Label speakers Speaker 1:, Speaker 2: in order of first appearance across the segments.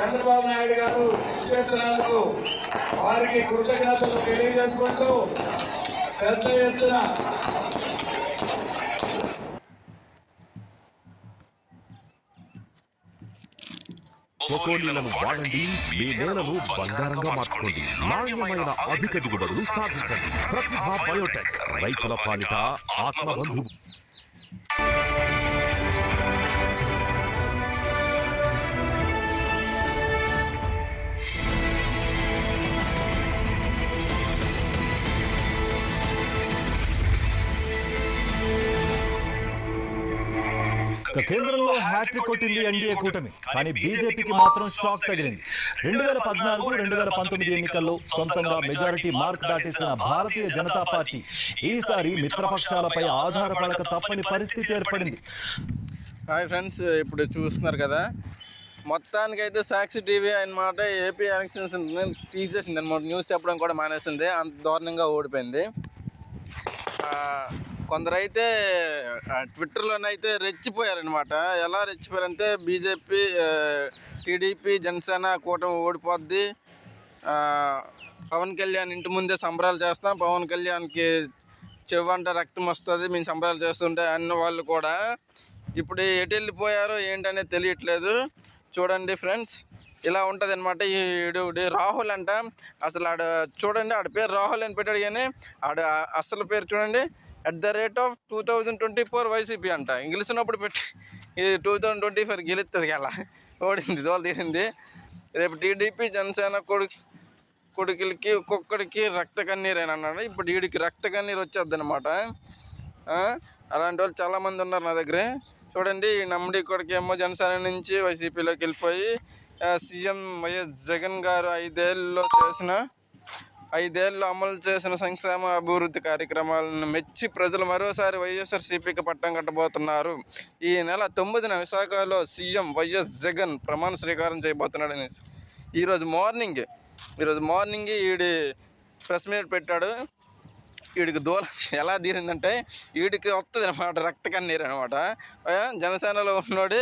Speaker 1: చంద్రబాబు నాయుడు గారు చేస్తున్నందుకు వారికి కృతజ్ఞతలు తెలియజేసుకుంటూ పెద్ద ఎత్తున
Speaker 2: బ్రొకోలీలను వాడండి మీ నేలను బంగారంగా మార్చుకోండి. నాణ్యమైన అధిక దిగుబడులు సాధించండి. ప్రతిభ బయోటెక్. రైతుల పాలిట ఆత్మబంధువు.
Speaker 3: కేంద్రంలో హ్యాట్రిక్ కొట్టింది ఎన్డీఏ కూటమి కానీ బీజేపీకి మాత్రం షాక్ తగిలింది. రెండు వేల పద్నాలుగు రెండు వేల పంతొమ్మిది ఎన్నికల్లో సొంతంగా మెజారిటీ మార్క్ దాటేసిన భారతీయ జనతా పార్టీ ఈసారి మిత్రపక్షాలపై ఆధారపడక తప్పని పరిస్థితి ఏర్పడింది.
Speaker 4: హాయ్ ఫ్రెండ్స్ ఇప్పుడు చూస్తున్నారు కదా మొత్తానికైతే సాక్షి టీవీ అన్నమాట ఏపీ ఎలక్షన్స్ తీసేసింది అనమాట న్యూస్ చెప్పడం కూడా మానేసింది అంత దారుణంగా ఓడిపోయింది. ఆ, కొందరైతే ట్విట్టర్లోనైతే రెచ్చిపోయారనమాట ఎలా రెచ్చిపోయారంటే బీజేపీ టీడీపీ జనసేన కూటమి ఓడిపోద్ది. పవన్ కళ్యాణ్ ఇంటి ముందే సంబరాలు చేస్తాం. పవన్ కళ్యాణ్కి చెవంట రక్తం వస్తుంది. మేము సంబరాలు చేస్తుంటే అన్న వాళ్ళు కూడా ఇప్పుడు ఎటు వెళ్ళిపోయారో ఏంటనేది తెలియట్లేదు. చూడండి ఫ్రెండ్స్ ఇలా ఉంటుంది అనమాట ఈడు రాహుల్ అంట. అసలు ఆడ చూడండి ఆడ పేరు రాహుల్ అని పెట్టాడు కానీ ఆడ అసలు పేరు చూడండి. At the rate of two thousand twenty four YCP అంట. గెలిచినప్పుడు పెట్టి ఇది టూ థౌజండ్ ట్వంటీ ఫోర్ గెలుస్తుంది అలా ఓడింది దోలు తీరింది. రేపు టీడీపీ జనసేన కొడుకు కొడుకులకి ఒక్కొక్కడికి రక్త కన్నీరేనా అన్నాడు. ఇప్పుడు వీడికి రక్త కన్నీరు వచ్చేది అనమాట అలాంటి వాళ్ళు చాలామంది ఉన్నారు నా దగ్గర. చూడండి ఈ నమ్మడి కొడుకు ఏమో జనసేన నుంచి వైసీపీలోకి వెళ్ళిపోయి సీఎం వైఎస్ జగన్ గారు ఐదేళ్ళలో చేసిన ఐదేళ్ళు అమలు చేసిన సంక్షేమ అభివృద్ధి కార్యక్రమాలను మెచ్చి ప్రజలు మరోసారి వైఎస్ఆర్సీపీకి పట్టం కట్టబోతున్నారు. ఈ నెల తొమ్మిదిన విశాఖలో సీఎం వైఎస్ జగన్ ప్రమాణ స్వీకారం చేయబోతున్నాడని ఈరోజు మార్నింగ్ ఈరోజు మార్నింగ్ ఈడి ప్రెస్ మీట్ పెట్టాడు. వీడికి దూరం ఎలా తీరిందంటే వీడికి వస్తుంది అనమాట రక్త కన్నీరు అనమాట జనసేనలో ఉన్నాడు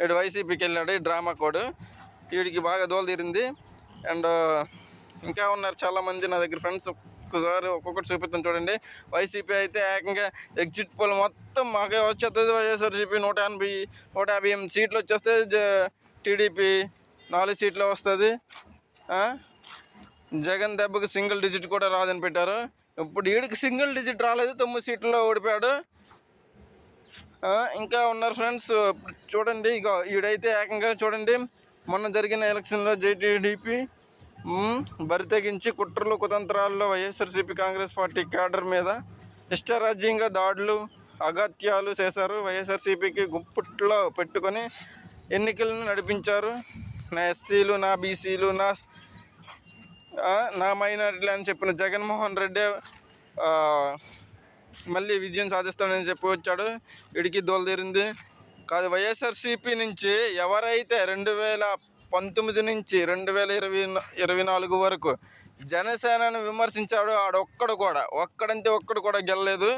Speaker 4: వీడు వైసీపీకి వెళ్ళాడు ఈ డ్రామా కోడు. వీడికి బాగా దూల తీరింది. అండ్ ఇంకా ఉన్నారు చాలామంది నా దగ్గర ఫ్రెండ్స్ ఒక్కసారి ఒక్కొక్కటి చూపిస్తాను చూడండి. వైసీపీ అయితే ఏకంగా ఎగ్జిట్ పోల్ మొత్తం మాకే వచ్చేస్తుంది వైఎస్ఆర్సీపీ నూట ఎనభై నూట యాభై ఎనిమిది సీట్లు వచ్చేస్తే టీడీపీ నాలుగు సీట్లు వస్తుంది. జగన్ దెబ్బకి సింగిల్ డిజిట్ కూడా రాదని పెట్టారు. ఇప్పుడు వీడికి సింగిల్ డిజిట్ రాలేదు తొమ్మిది సీట్లలో ఓడిపోయాడు. ఇంకా ఉన్నారు ఫ్రెండ్స్ చూడండి ఇక ఈడైతే ఏకంగా చూడండి మొన్న జరిగిన ఎలక్షన్లో జేటీడీపీ బరి తెగించి కుట్రలు కుతంత్రాల్లో వైఎస్ఆర్సీపీ కాంగ్రెస్ పార్టీ క్యాడర్ మీద ఇష్టరాజ్యంగా దాడులు అగత్యాలు చేశారు. వైఎస్ఆర్సీపీకి గుప్పట్లో పెట్టుకొని ఎన్నికలను నడిపించారు. నా ఎస్సీలు నా బీసీలు నా నా మైనారిటీలు అని చెప్పిన జగన్మోహన్ రెడ్డి మళ్ళీ విజయం సాధిస్తానని చెప్పి వచ్చాడు. ఇడికి దోలదీరింది కాదు వైఎస్ఆర్సీపీ నుంచి ఎవరైతే రెండు వేల పంతొమ్మిది నుంచి రెండు వేల ఇరవై ఇరవై నాలుగు వరకు జనసేనను విమర్శించాడు ఆడొక్కడు కూడా. ఒక్కడంటే ఒక్కడు కూడా గెలలేదు.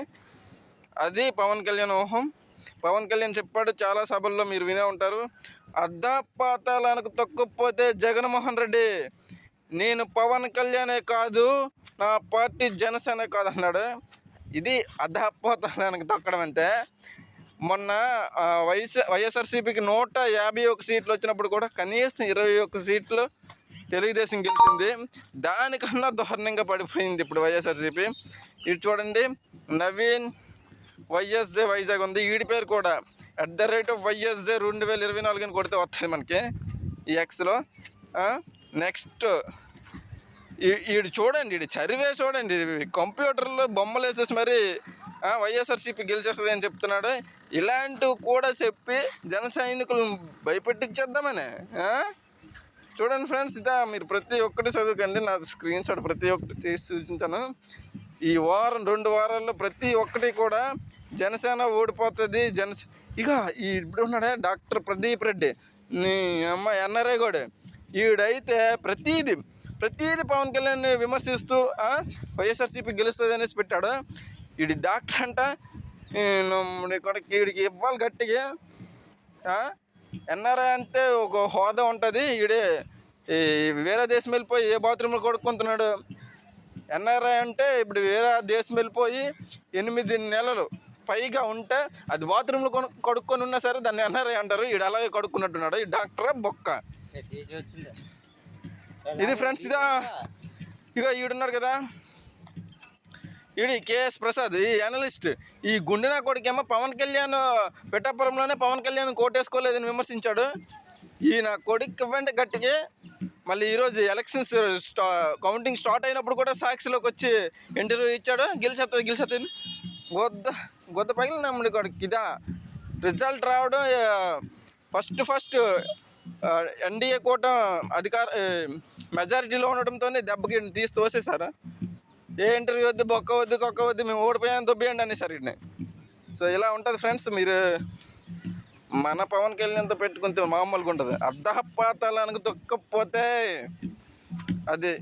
Speaker 4: అది పవన్ కళ్యాణ్ ఊహం. పవన్ కళ్యాణ్ చెప్పాడు చాలా సభల్లో మీరు వినే ఉంటారు. అర్ధపాతాలకు తొక్కుపోతే జగన్మోహన్ రెడ్డి నేను పవన్ కళ్యాణే కాదు నా పార్టీ జనసేన కాదు అన్నాడు ఇది అధపాతాలకు తొక్కడం అంతే మొన్న వైఎస్ వైఎస్ఆర్సీపీకి నూట యాభై ఒక సీట్లు వచ్చినప్పుడు కూడా కనీసం ఇరవై ఒక్క సీట్లు తెలుగుదేశం గెలిచింది. దానికన్నా దారుణంగా పడిపోయింది ఇప్పుడు వైఎస్ఆర్సీపీ. ఇటు చూడండి నవీన్ వైఎస్జే వైజాగ్ ఉంది. వీడి పేరు కూడా at the rate of YSJ రెండు వేల ఇరవై నాలుగు అని కొడితే వస్తుంది మనకి ఈ ఎక్స్లో నెక్స్ట్ వీడు చూడండి వీడు చదివే చూడండి కంప్యూటర్లో బొమ్మలు వేసేసి మరి వైఎస్ఆర్సీపీ గెలిచేస్తుంది అని చెప్తున్నాడు. ఇలాంటివి కూడా చెప్పి జన సైనికులను భయపెట్టించేద్దామని చూడండి ఫ్రెండ్స్ ఇదా మీరు ప్రతి ఒక్కటి చదువుకండి. నా స్క్రీన్ షాట్ ప్రతి ఒక్కటి చేసి సూచించాను ఈ వారం రెండు వారాల్లో ప్రతి ఒక్కటి కూడా జనసేన ఓడిపోతుంది. జనసే ఇక ఈ ఇప్పుడు ఉన్నాడే డాక్టర్ ప్రదీప్ రెడ్డి. నీ అమ్మ ఎన్ఆర్ఐ కూడా ఈడైతే ప్రతీది ప్రతీది పవన్ కళ్యాణ్ విమర్శిస్తూ వైఎస్ఆర్సీపీ గెలుస్తుంది అనేసి పెట్టాడు. వీడి డాక్టర్ అంట కొడుకు వీడికి ఇవ్వాలి గట్టిగా? ఎన్ఆర్ఐ అంటే ఒక హోదా ఉంటుంది ఈడే వేరే దేశం వెళ్ళిపోయి ఏ బాత్రూంలో కొడుకుంటున్నాడు ఎన్ఆర్ఐ అంటే ఇప్పుడు వేరే దేశం వెళ్ళిపోయి ఎనిమిది నెలలు పైగా ఉంటే అది బాత్రూంలో కొను కడుక్కొని ఉన్నా సరే దాన్ని ఎన్ఆర్ఐ అంటారు ఈడు అలాగే కడుక్కున్నట్టున్నాడు ఈ డాక్టరే బొక్క. ఇది ఫ్రెండ్స్ ఇదా? ఇక ఈడున్నారు కదా. ఈడి కేఎస్ ప్రసాద్ ఈ అనలిస్ట్ ఈ గుండెనా కొడుకేమో పవన్ కళ్యాణ్ పెట్టాపురంలోనే పవన్ కళ్యాణ్ కోటేసుకోలేదని విమర్శించాడు. ఈ నా కొడుకు ఇవ్వండి గట్టికి. మళ్ళీ ఈరోజు ఎలక్షన్స్ స్టా కౌంటింగ్ స్టార్ట్ అయినప్పుడు కూడా సాక్షిలోకి వచ్చి ఇంటర్వ్యూ ఇచ్చాడు. గెలిచేస్తుంది గెలిచేస్తుంది గొద్ద గొద్ద పగిలిన నమ్ముడి కొడుకు ఇదా రిజల్ట్ రావడం ఫస్ట్ ఫస్ట్ ఎన్డీఏ కూట అధికార మెజారిటీలో ఉండడంతోనే దెబ్బకి తీసి తోసేశారా? ఏ ఇంటర్వ్యూ వద్దు బొక్క వద్దు తొక్క వద్దు మేము ఓడిపోయాం దొబ్బేయండి అనేసారు వీటిని సో ఇలా ఉంటుంది ఫ్రెండ్స్ మీరు మన పవన్ కళ్యాణ్తో పెట్టుకుంటే మామూలుగా ఉంటుంది అర్ధపాతాలకు తొక్కపోతే అది